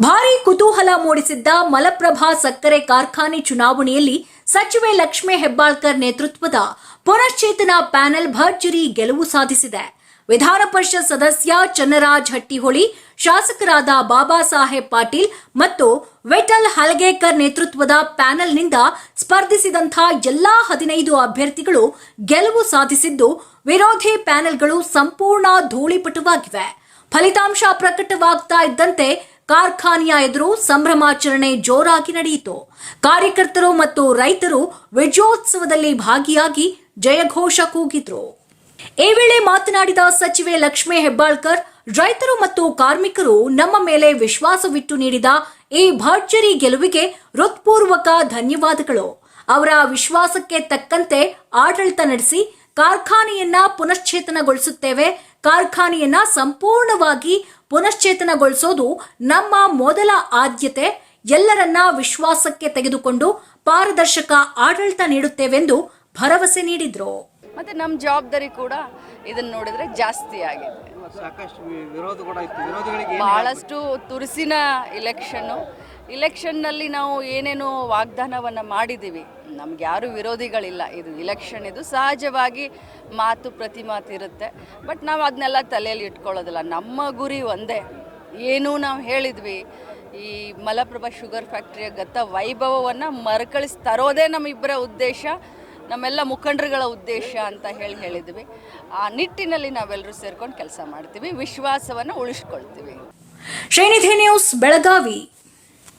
ಭಾರೀ ಕುತೂಹಲ ಮೂಡಿಸಿದ್ದ ಮಲಪ್ರಭಾ ಸಕ್ಕರೆ ಕಾರ್ಖಾನೆ ಚುನಾವಣೆಯಲ್ಲಿ ಸಚಿವೆ ಲಕ್ಷ್ಮೇ ಹೆಬ್ಬಾಳ್ಕರ್ ನೇತೃತ್ವದ ಪುನಶ್ಚೇತನ ಪ್ಯಾನೆಲ್ ಭರ್ಜರಿ ಗೆಲುವು ಸಾಧಿಸಿದೆ. ವಿಧಾನ ಪರಿಷತ್ ಸದಸ್ಯ ಚನ್ನರಾಜ್ ಹಟ್ಟಿಹೊಳಿ, ಶಾಸಕರಾದ ಬಾಬಾ ಸಾಹೇಬ್ ಪಾಟೀಲ್ ಮತ್ತು ವೆಟಲ್ ಹಲಗೇಕರ್ ನೇತೃತ್ವದ ಪ್ಯಾನೆಲ್ನಿಂದ ಸ್ಪರ್ಧಿಸಿದಂಥ ಎಲ್ಲಾ ಹದಿನೈದು ಅಭ್ಯರ್ಥಿಗಳು ಗೆಲುವು ಸಾಧಿಸಿದ್ದು, ವಿರೋಧಿ ಪ್ಯಾನೆಲ್ಗಳು ಸಂಪೂರ್ಣ ಧೂಳಿಪಟುವಾಗಿವೆ. ಫಲಿತಾಂಶ ಪ್ರಕಟವಾಗ್ತಾ ಇದ್ದಂತೆ ಕಾರ್ಖಾನೆಯ ಎದುರು ಸಂಭ್ರಮಾಚರಣೆ ಜೋರಾಗಿ ನಡೆಯಿತು. ಕಾರ್ಯಕರ್ತರು ಮತ್ತು ರೈತರು ವಿಜಯೋತ್ಸವದಲ್ಲಿ ಭಾಗಿಯಾಗಿ ಜಯಘೋಷ ಕೂಗಿದ್ರು. ಈ ವೇಳೆ ಮಾತನಾಡಿದ ಸಚಿವೆ ಲಕ್ಷ್ಮೇ ಹೆಬ್ಬಾಳ್ಕರ್, ರೈತರು ಮತ್ತು ಕಾರ್ಮಿಕರು ನಮ್ಮ ಮೇಲೆ ವಿಶ್ವಾಸವಿಟ್ಟು ನೀಡಿದ ಈ ಭರ್ಜರಿ ಗೆಲುವಿಗೆ ಹೃತ್ಪೂರ್ವಕ ಧನ್ಯವಾದಗಳು. ಅವರ ವಿಶ್ವಾಸಕ್ಕೆ ತಕ್ಕಂತೆ ಆಡಳಿತ ನಡೆಸಿ ಕಾರ್ಖಾನೆಯನ್ನ ಪುನಶ್ಚೇತನಗೊಳಿಸುತ್ತೇವೆ. ಕಾರ್ಖಾನೆಯನ್ನ ಸಂಪೂರ್ಣವಾಗಿ ಪುನಶ್ಚೇತನಗೊಳಿಸೋದು ನಮ್ಮ ಮೊದಲ ಆದ್ಯತೆ. ಎಲ್ಲರನ್ನ ವಿಶ್ವಾಸಕ್ಕೆ ತೆಗೆದುಕೊಂಡು ಪಾರದರ್ಶಕ ಆಡಳಿತ ನೀಡುತ್ತೇವೆಂದು ಭರವಸೆ ನೀಡಿದ್ರು. ಮತ್ತು ನಮ್ಮ ಜವಾಬ್ದಾರಿ ಕೂಡ ಇದನ್ನು ನೋಡಿದ್ರೆ ಜಾಸ್ತಿ ಆಗಿದೆ. ಸಾಕಷ್ಟು ವಿ- ವಿರೋಧ ಕೂಡ ಇತ್ತು. ವಿರೋಧಿಗಳಿಗೆ ಏನು ಭಾಳಷ್ಟು ತುರುಸಿನ ಇಲೆಕ್ಷನ್ನು ಇಲೆಕ್ಷನ್ನಲ್ಲಿ ನಾವು ಏನೇನು ವಾಗ್ದಾನವನ್ನು ಮಾಡಿದ್ದೀವಿ ನಮ್ಗೆ ಯಾರು ವಿರೋಧಿಗಳಿಲ್ಲ. ಇದು ಇಲೆಕ್ಷನ್ ಇದು ಸಹಜವಾಗಿ ಮಾತು ಪ್ರತಿ ಮಾತು ಇರುತ್ತೆ ಬಟ್ ನಾವು ಅದನ್ನೆಲ್ಲ ತಲೆಯಲ್ಲಿ ಇಟ್ಕೊಳ್ಳೋದಿಲ್ಲ. ನಮ್ಮ ಗುರಿ ಒಂದೇ. ಏನು ನಾವು ಹೇಳಿದ್ವಿ. ಈ ಮಲಪ್ರಭಾ ಶುಗರ್ ಫ್ಯಾಕ್ಟ್ರಿಯ ಗತ ವೈಭವವನ್ನು ಮರುಕಳಿಸಿ ತರೋದೇ ನಮ್ಮಿಬ್ಬರ ಉದ್ದೇಶ. ನಮ್ಮೆಲ್ಲ ಮುಖಂಡರುಗಳ ಉದ್ದೇಶ ಅಂತ ಹೇಳಿ ಹೇಳಿದ್ವಿ. ಆ ನಿಟ್ಟಿನಲ್ಲಿ ನಾವೆಲ್ಲರೂ ಸೇರ್ಕೊಂಡು ಕೆಲಸ ಮಾಡ್ತೀವಿ. ವಿಶ್ವಾಸವನ್ನು ಉಳಿಸ್ಕೊಳ್ತೀವಿ. ಶ್ರೀನಿಧಿ ನ್ಯೂಸ್, ಬೆಳಗಾವಿ.